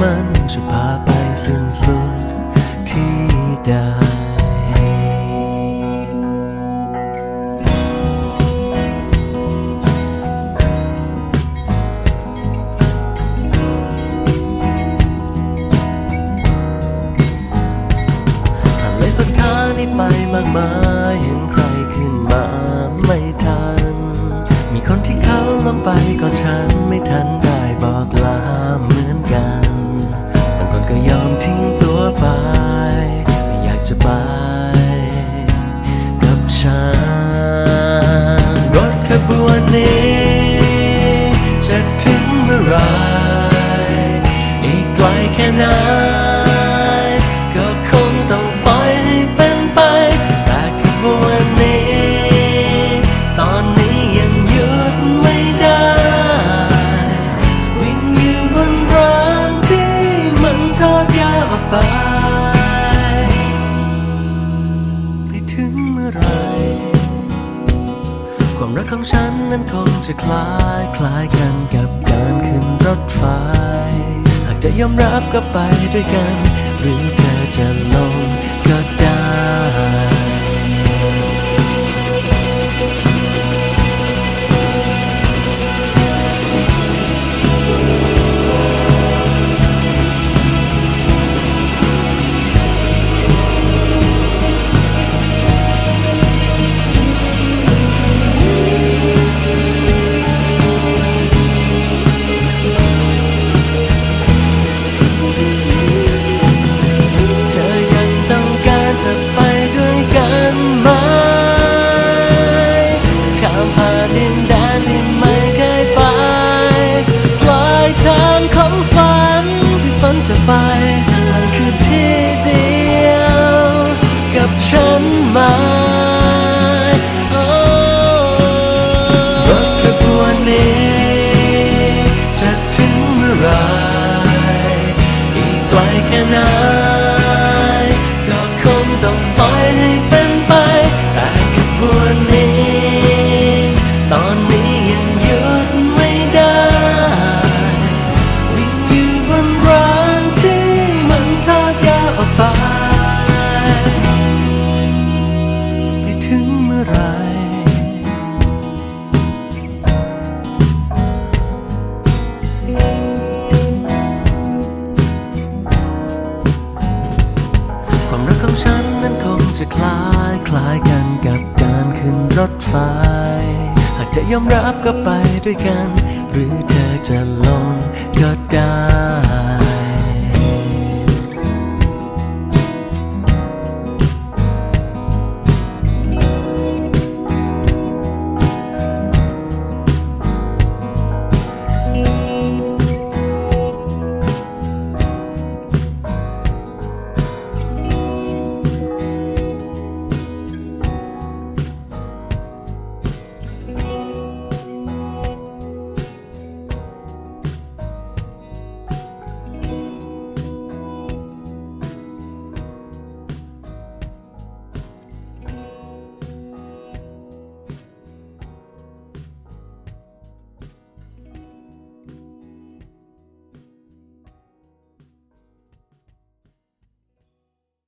มันจะพาไปสิ้นสุดที่ใดผ่านเลยสุดทานี้ไปมากมายเห็นใครขึ้นมาไม่ทัน มีคนที่เขาลงไปก่อนฉันไม่ทันได้บอกลาเหมือนกัน ก็ยอมทิ้งตัวไป ไม่อยากจะไป กับฉัน รถขบวนนี้ จะถึงเมื่อไรอีกไกลแค่ไหน ของฉันนั้นคงจะคล้ายคล้ายกันกับการขึ้นรถไฟ หากจะยอมรับก็ไปด้วยกัน หรือเธอจะลง จะไป มันคือที่เดียว กับฉันไหมโอ้ระบวนนี้ จะถึงเมื่อไรอีกไกลแค่ไหน จะคล้ายคล้ายกันกับการขึ้นรถไฟ หากจะยอมรับก็ไปด้วยกัน หรือเธอจะ